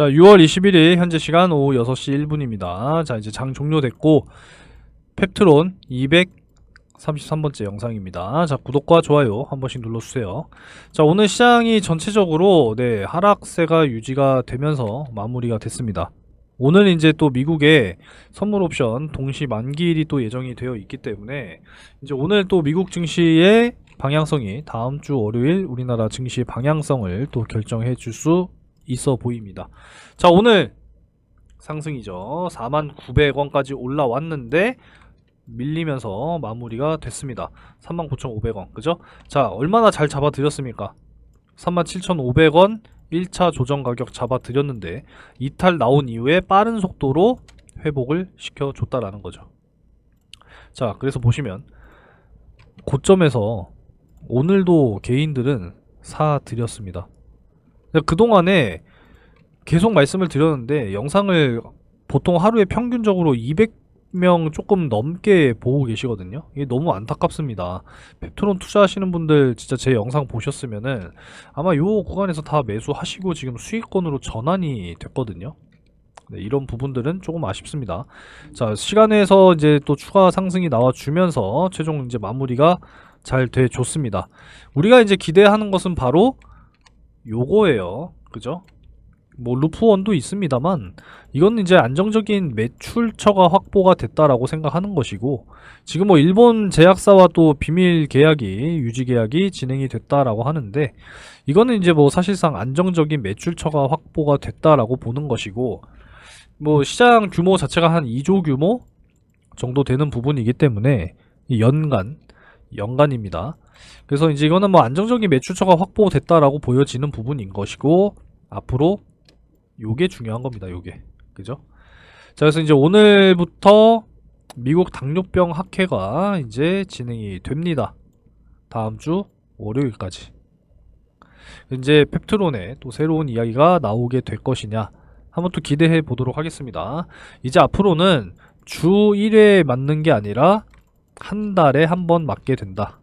자, 6월 21일 현재 시간 오후 6시 1분입니다. 자, 이제 장 종료됐고 펩트론 233번째 영상입니다. 자, 구독과 좋아요 한 번씩 눌러주세요. 자, 오늘 시장이 전체적으로 네, 하락세가 유지가 되면서 마무리가 됐습니다. 오늘 이제 또 미국의 선물 옵션 동시 만기일이 또 예정이 되어 있기 때문에 이제 오늘 또 미국 증시의 방향성이 다음 주 월요일 우리나라 증시의 방향성을 또 결정해 줄 수 있어 보입니다. 자, 오늘 상승이죠. 49,900원까지 올라왔는데 밀리면서 마무리가 됐습니다. 39,500원. 그죠? 자, 얼마나 잘 잡아 드렸습니까? 37,500원 1차 조정 가격 잡아 드렸는데 이탈 나온 이후에 빠른 속도로 회복을 시켜 줬다라는 거죠. 자, 그래서 보시면 고점에서 오늘도 개인들은 사 드렸습니다. 그동안에 계속 말씀을 드렸는데 영상을 보통 하루에 평균적으로 200명 조금 넘게 보고 계시거든요. 이게 너무 안타깝습니다. 펩트론 투자하시는 분들 진짜 제 영상 보셨으면은 아마 요 구간에서 다 매수하시고 지금 수익권으로 전환이 됐거든요. 네, 이런 부분들은 조금 아쉽습니다. 자, 시간에서 이제 또 추가 상승이 나와 주면서 최종 이제 마무리가 잘 돼 줬습니다. 우리가 이제 기대하는 것은 바로 요거예요. 그죠? 뭐 루프원도 있습니다만 이건 이제 안정적인 매출처가 확보가 됐다라고 생각하는 것이고 지금 뭐 일본 제약사와 또 비밀 계약이 유지 계약이 진행이 됐다라고 하는데 이거는 이제 뭐 사실상 안정적인 매출처가 확보가 됐다라고 보는 것이고 뭐 시장 규모 자체가 한 2조 규모 정도 되는 부분이기 때문에 이 연간 연간입니다. 그래서 이제 이거는 뭐 안정적인 매출처가 확보됐다라고 보여지는 부분인 것이고 앞으로 요게 중요한 겁니다. 요게 그죠? 자 그래서 이제 오늘부터 미국 당뇨병 학회가 이제 진행이 됩니다. 다음 주 월요일까지 이제 펩트론에 또 새로운 이야기가 나오게 될 것이냐 한번 또 기대해 보도록 하겠습니다. 이제 앞으로는 주 1회 맞는 게 아니라 한 달에 한 번 맞게 된다.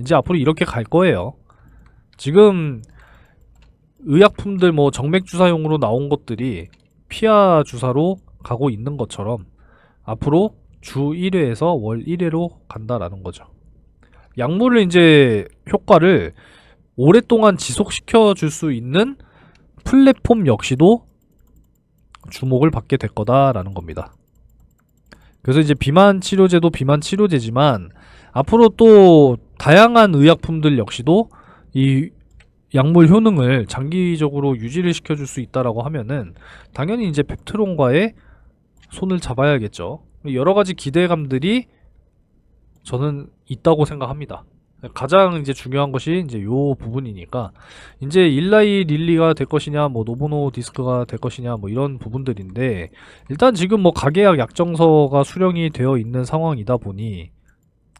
이제 앞으로 이렇게 갈 거예요. 지금 의약품들 뭐 정맥 주사용으로 나온 것들이 피하 주사로 가고 있는 것처럼 앞으로 주 1회에서 월 1회로 간다라는 거죠. 약물을 이제 효과를 오랫동안 지속시켜 줄 수 있는 플랫폼 역시도 주목을 받게 될 거다라는 겁니다. 그래서 이제 비만 치료제도 비만 치료제지만 앞으로 또 다양한 의약품들 역시도 이 약물 효능을 장기적으로 유지를 시켜줄 수 있다라고 하면은 당연히 이제 펩트론과의 손을 잡아야겠죠. 여러 가지 기대감들이 저는 있다고 생각합니다. 가장 이제 중요한 것이 이제 요 부분이니까 이제 일라이 릴리가 될 것이냐 뭐 노보노 디스크가 될 것이냐 뭐 이런 부분들인데 일단 지금 뭐 가계약 약정서가 수령이 되어 있는 상황이다 보니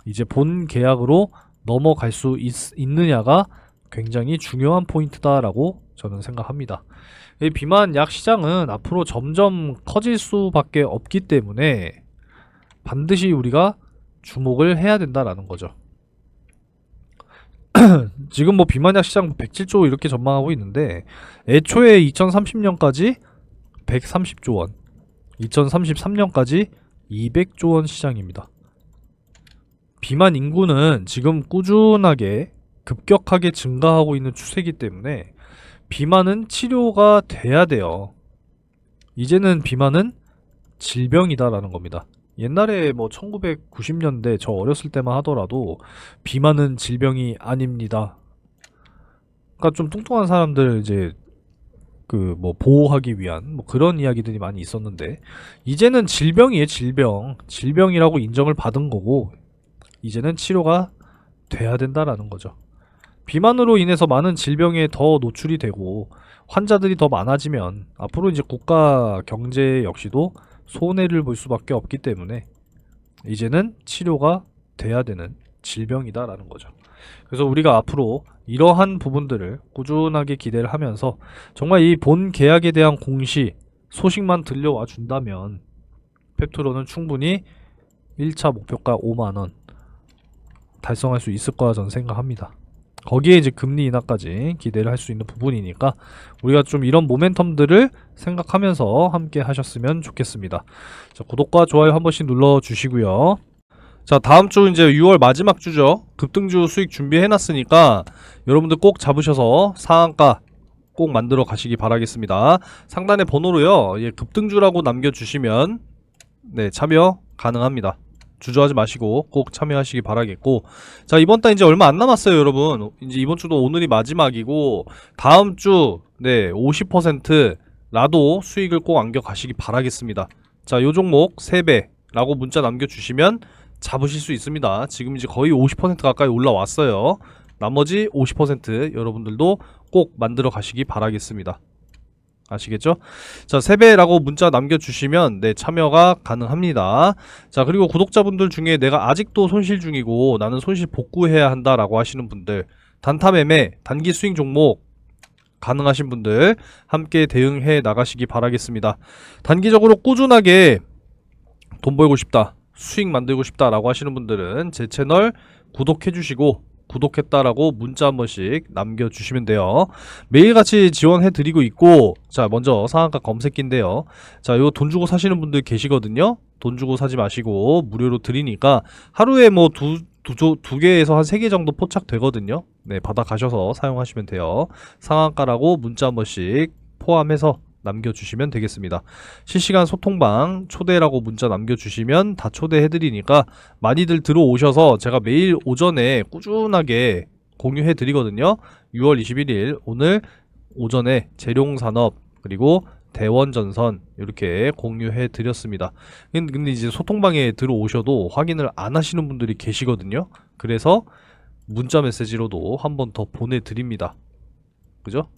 이제 본 계약으로 넘어갈 수 있, 있느냐가 굉장히 중요한 포인트다라고 저는 생각합니다. 이 비만 약 시장은 앞으로 점점 커질 수밖에 없기 때문에 반드시 우리가 주목을 해야 된다라는 거죠. 지금 뭐 비만약 시장 107조 이렇게 전망하고 있는데 애초에 2030년까지 130조 원, 2033년까지 200조 원 시장입니다. 비만 인구는 지금 꾸준하게 급격하게 증가하고 있는 추세이기 때문에 비만은 치료가 돼야 돼요. 이제는 비만은 질병이다라는 겁니다. 옛날에 뭐 1990년대 저 어렸을 때만 하더라도 비만은 질병이 아닙니다. 그러니까 좀 뚱뚱한 사람들 이제 그 뭐 보호하기 위한 뭐 그런 이야기들이 많이 있었는데 이제는 질병이에요, 질병. 질병이라고 인정을 받은 거고 이제는 치료가 돼야 된다라는 거죠. 비만으로 인해서 많은 질병에 더 노출이 되고 환자들이 더 많아지면 앞으로 이제 국가 경제 역시도 손해를 볼 수밖에 없기 때문에 이제는 치료가 돼야 되는 질병이다라는 거죠. 그래서 우리가 앞으로 이러한 부분들을 꾸준하게 기대를 하면서 정말 이 본 계약에 대한 공시 소식만 들려와 준다면 펩트로는 충분히 1차 목표가 5만원 달성할 수 있을 거라 저는 생각합니다. 거기에 이제 금리 인하까지 기대를 할 수 있는 부분이니까 우리가 좀 이런 모멘텀들을 생각하면서 함께 하셨으면 좋겠습니다. 자, 구독과 좋아요 한 번씩 눌러 주시고요. 자, 다음 주 이제 6월 마지막 주죠. 급등주 수익 준비해 놨으니까 여러분들 꼭 잡으셔서 상한가 꼭 만들어 가시기 바라겠습니다. 상단에 번호로요. 예, 급등주라고 남겨 주시면 네, 참여 가능합니다. 주저하지 마시고 꼭 참여하시기 바라겠고. 자 이번 달 이제 얼마 안 남았어요 여러분. 이제 이번 주도 오늘이 마지막이고 다음 주네 50%라도 수익을 꼭 안겨 가시기 바라겠습니다. 자 요 종목 3배 라고 문자 남겨주시면 잡으실 수 있습니다. 지금 이제 거의 50% 가까이 올라왔어요. 나머지 50% 여러분들도 꼭 만들어 가시기 바라겠습니다 아시겠죠? 자, 3배라고 문자 남겨주시면 네, 참여가 가능합니다. 자, 그리고 구독자분들 중에 내가 아직도 손실 중이고 나는 손실 복구해야 한다라고 하시는 분들, 단타 매매, 단기 스윙 종목 가능하신 분들 함께 대응해 나가시기 바라겠습니다. 단기적으로 꾸준하게 돈 벌고 싶다, 수익 만들고 싶다라고 하시는 분들은 제 채널 구독해 주시고 구독했다라고 문자 한 번씩 남겨주시면 돼요. 매일같이 지원해 드리고 있고, 자, 먼저 상한가 검색기인데요. 자, 이거 돈 주고 사시는 분들 계시거든요. 돈 주고 사지 마시고 무료로 드리니까 하루에 뭐 두, 두, 개에서 한 세 개 정도 포착되거든요. 네, 받아 가셔서 사용하시면 돼요. 상한가라고 문자 한 번씩 포함해서 남겨주시면 되겠습니다. 실시간 소통방 초대라고 문자 남겨주시면 다 초대해드리니까 많이들 들어오셔서 제가 매일 오전에 꾸준하게 공유해 드리거든요. 6월 21일 오늘 오전에 재룡산업 그리고 대원전선 이렇게 공유해 드렸습니다. 근- 근데 이제 소통방에 들어오셔도 확인을 안 하시는 분들이 계시거든요. 그래서 문자 메시지로도 한 번 더 보내드립니다. 그죠?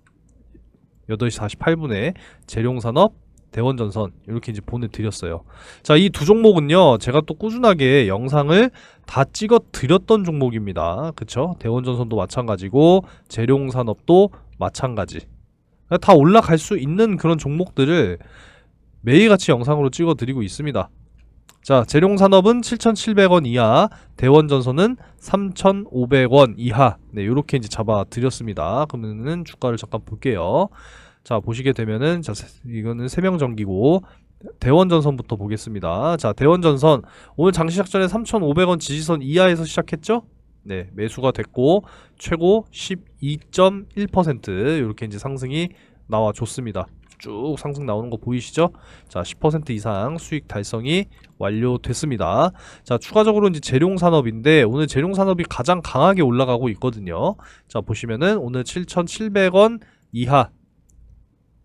8시 48분에 재룡산업 대원전선 이렇게 이제 보내드렸어요. 자, 이 두 종목은요, 제가 또 꾸준하게 영상을 다 찍어 드렸던 종목입니다. 그쵸? 대원전선도 마찬가지고, 재룡산업도 마찬가지. 다 올라갈 수 있는 그런 종목들을 매일같이 영상으로 찍어 드리고 있습니다. 자, 재룡산업은 7,700원 이하, 대원전선은 3,500원 이하. 네, 요렇게 이제 잡아 드렸습니다. 그러면은 주가를 잠깐 볼게요. 자, 보시게 되면은, 자, 세- 이거는 세명 전기고, 대원전선부터 보겠습니다. 자, 대원전선 오늘 장 시작 전에 3,500원 지지선 이하에서 시작했죠? 네, 매수가 됐고 최고 12.1% 이렇게 이제 상승이 나와 줬습니다. 쭉 상승 나오는 거 보이시죠? 자, 10% 이상 수익 달성이 완료됐습니다. 자, 추가적으로 이제 재룡 산업인데 오늘 재룡 산업이 가장 강하게 올라가고 있거든요. 자, 보시면은 오늘 7,700원 이하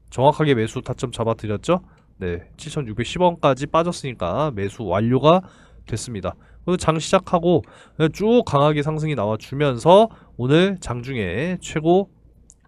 정확하게 매수 타점 잡아 드렸죠? 네, 7,610원까지 빠졌으니까 매수 완료가 됐습니다. 그리고 장 시작하고 쭉 강하게 상승이 나와주면서 오늘 장중에 최고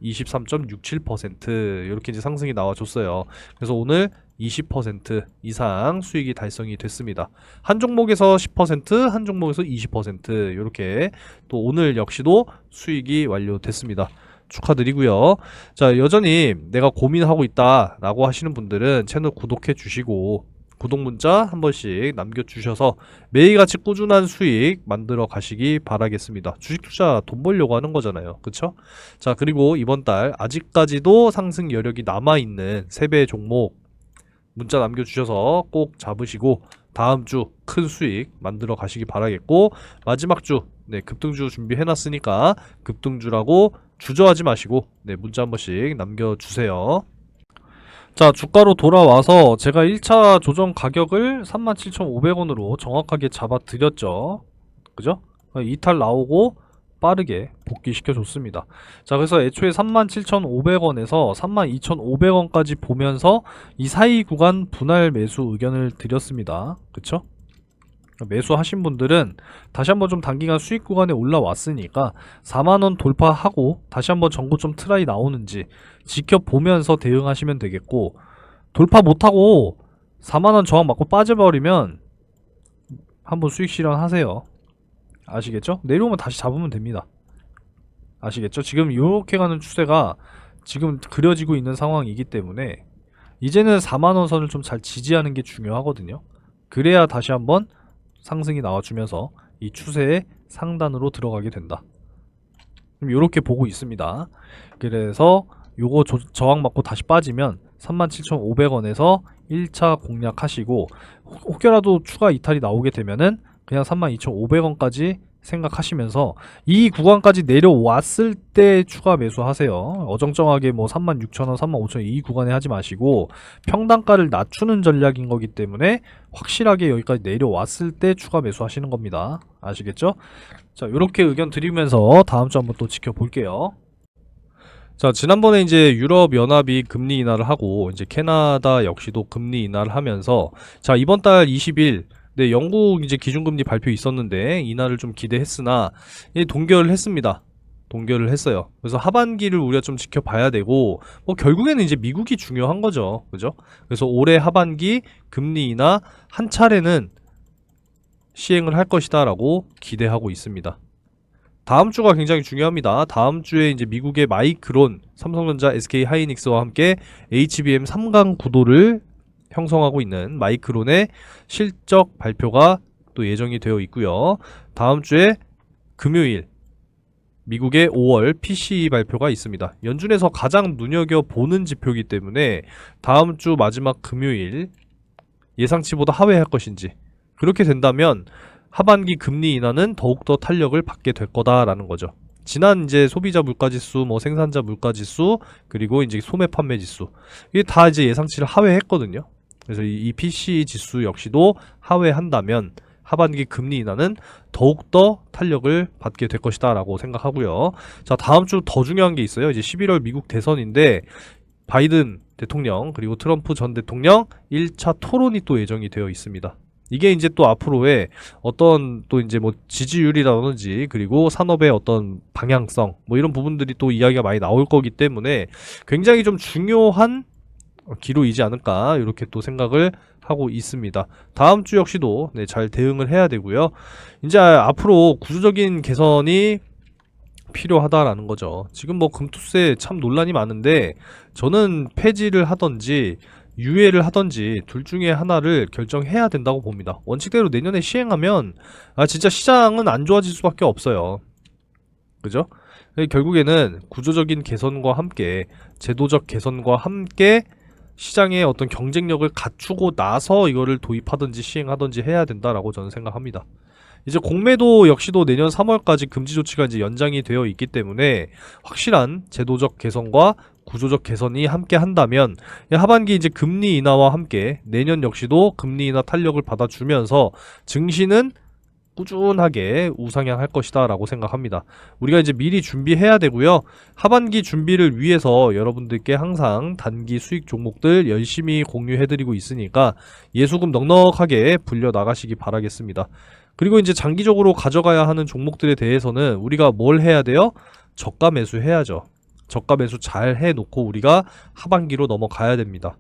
23.67% 이렇게 이제 상승이 나와줬어요. 그래서 오늘 20% 이상 수익이 달성이 됐습니다. 한 종목에서 10%, 한 종목에서 20% 이렇게 또 오늘 역시도 수익이 완료됐습니다. 축하드리고요. 자, 여전히 내가 고민하고 있다라고 하시는 분들은 채널 구독해 주시고 구독 문자 한 번씩 남겨주셔서 매일같이 꾸준한 수익 만들어 가시기 바라겠습니다. 주식 투자 돈 벌려고 하는 거잖아요. 그쵸? 자, 그리고 이번 달 아직까지도 상승 여력이 남아있는 세배 종목 문자 남겨주셔서 꼭 잡으시고 다음 주 큰 수익 만들어 가시기 바라겠고 마지막 주 네, 급등주 준비해놨으니까 급등주라고 주저하지 마시고 네, 문자 한 번씩 남겨주세요. 자, 주가로 돌아와서 제가 1차 조정 가격을 37,500원으로 정확하게 잡아 드렸죠. 그죠? 이탈 나오고 빠르게 복귀시켜 줬습니다. 자, 그래서 애초에 37,500원에서 32,500원까지 보면서 이 사이 구간 분할 매수 의견을 드렸습니다. 그쵸? 매수하신 분들은 다시 한번 좀 단기간 수익 구간에 올라왔으니까 4만원 돌파하고 다시 한번 전고점 트라이 나오는지 지켜보면서 대응하시면 되겠고 돌파 못하고 4만원 저항 맞고 빠져버리면 한번 수익 실현하세요 아시겠죠? 내려오면 다시 잡으면 됩니다 아시겠죠? 지금 이렇게 가는 추세가 지금 그려지고 있는 상황이기 때문에 이제는 4만원 선을 좀 잘 지지하는 게 중요하거든요 그래야 다시 한번 상승이 나와주면서 이 추세의 상단으로 들어가게 된다 이렇게 보고 있습니다. 그래서 요거 조- 저항 맞고 다시 빠지면 37,500원에서 1차 공략하시고 혹- 혹여라도 추가 이탈이 나오게 되면은 그냥 32,500원까지 생각하시면서 이 구간까지 내려왔을 때 추가 매수하세요. 어정쩡하게 뭐 36,000원, 35,000원 이 구간에 하지 마시고 평단가를 낮추는 전략인 거기 때문에 확실하게 여기까지 내려왔을 때 추가 매수하시는 겁니다. 아시겠죠? 자, 이렇게 의견 드리면서 다음 주 한번 또 지켜볼게요. 자, 지난번에 이제 유럽 연합이 금리 인하를 하고 이제 캐나다 역시도 금리 인하를 하면서 자, 이번 달 20일 네, 영국 이제 기준금리 발표 있었는데 인하를 좀 기대했으나 이 동결을 했습니다. 동결을 했어요. 그래서 하반기를 우리가 좀 지켜봐야 되고 뭐 결국에는 이제 미국이 중요한 거죠. 그죠? 그래서 올해 하반기 금리 인하 한 차례는 시행을 할 것이다라고 기대하고 있습니다. 다음 주가 굉장히 중요합니다. 다음 주에 이제 미국의 마이크론, 삼성전자, SK 하이닉스와 함께 HBM 3강 구도를 형성하고 있는 마이크론의 실적 발표가 또 예정이 되어 있고요. 다음 주에 금요일 미국의 5월 PCE 발표가 있습니다. 연준에서 가장 눈여겨 보는 지표이기 때문에 다음 주 마지막 금요일 예상치보다 하회할 것인지 그렇게 된다면 하반기 금리 인하는 더욱더 탄력을 받게 될 거다라는 거죠. 지난 이제 소비자 물가 지수, 뭐 생산자 물가 지수, 그리고 이제 소매 판매 지수. 이게 다 이제 예상치를 하회했거든요. 그래서 이, 이 PCE 지수 역시도 하회한다면 하반기 금리 인하는 더욱더 탄력을 받게 될 것이다 라고 생각하고요. 자, 다음 주 더 중요한 게 있어요. 이제 11월 미국 대선인데 바이든 대통령 그리고 트럼프 전 대통령 1차 토론이 또 예정이 되어 있습니다. 이게 이제 또 앞으로의 어떤 또 이제 뭐 지지율이라든지 그리고 산업의 어떤 방향성 뭐 이런 부분들이 또 이야기가 많이 나올 거기 때문에 굉장히 좀 중요한 기로이지 않을까 이렇게 또 생각을 하고 있습니다. 다음 주 역시도 네, 잘 대응을 해야 되고요. 이제 앞으로 구조적인 개선이 필요하다라는 거죠. 지금 뭐 금투세 참 논란이 많은데 저는 폐지를 하던지 유예를 하던지 둘 중에 하나를 결정해야 된다고 봅니다. 원칙대로 내년에 시행하면 아 진짜 시장은 안 좋아질 수밖에 없어요. 그죠? 결국에는 구조적인 개선과 함께 제도적 개선과 함께 시장의 어떤 경쟁력을 갖추고 나서 이거를 도입하든지 시행하든지 해야 된다라고 저는 생각합니다. 이제 공매도 역시도 내년 3월까지 금지 조치가 이제 연장이 되어 있기 때문에 확실한 제도적 개선과 구조적 개선이 함께 한다면 하반기 이제 금리 인하와 함께 내년 역시도 금리 인하 탄력을 받아주면서 증시는 꾸준하게 우상향할 것이다 라고 생각합니다. 우리가 이제 미리 준비해야 되고요. 하반기 준비를 위해서 여러분들께 항상 단기 수익 종목들 열심히 공유해드리고 있으니까 예수금 넉넉하게 불려 나가시기 바라겠습니다. 그리고 이제 장기적으로 가져가야 하는 종목들에 대해서는 우리가 뭘 해야 돼요? 저가 매수 해야죠. 저가 매수 잘 해놓고 우리가 하반기로 넘어가야 됩니다.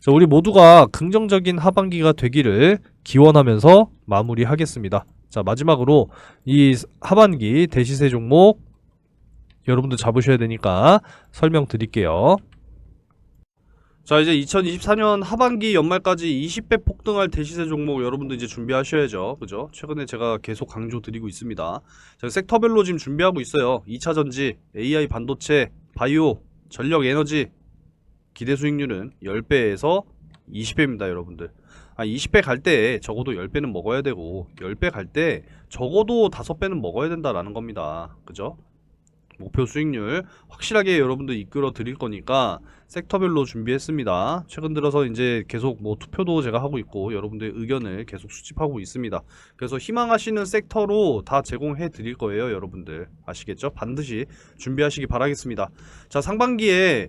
자, 우리 모두가 긍정적인 하반기가 되기를 기원하면서 마무리하겠습니다. 자, 마지막으로 이 하반기 대시세 종목 여러분들 잡으셔야 되니까 설명 드릴게요. 자, 이제 2024년 하반기 연말까지 20배 폭등할 대시세 종목 여러분들 이제 준비하셔야죠. 그죠? 최근에 제가 계속 강조 드리고 있습니다. 자, 섹터별로 지금 준비하고 있어요. 2차 전지, AI 반도체, 바이오, 전력 에너지 기대 수익률은 10배에서 20배입니다, 여러분들. 아, 20배 갈 때 적어도 10배는 먹어야 되고 10배 갈 때 적어도 5배는 먹어야 된다라는 겁니다. 그죠? 목표 수익률 확실하게 여러분들 이끌어 드릴 거니까 섹터별로 준비했습니다. 최근 들어서 이제 계속 뭐 투표도 제가 하고 있고 여러분들의 의견을 계속 수집하고 있습니다. 그래서 희망하시는 섹터로 다 제공해 드릴 거예요, 여러분들. 아시겠죠? 반드시 준비하시기 바라겠습니다. 자, 상반기에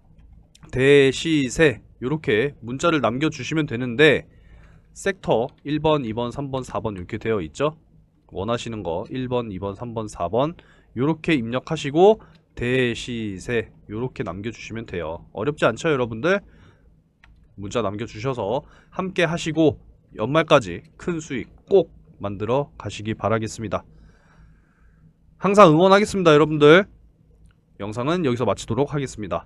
대시세 이렇게 문자를 남겨 주시면 되는데 섹터 1번, 2번, 3번, 4번 이렇게 되어 있죠. 원하시는 거 1번, 2번, 3번, 4번 이렇게 입력하시고 대시세 이렇게 남겨주시면 돼요. 어렵지 않죠, 여러분들? 문자 남겨주셔서 함께 하시고 연말까지 큰 수익 꼭 만들어 가시기 바라겠습니다. 항상 응원하겠습니다, 여러분들. 영상은 여기서 마치도록 하겠습니다.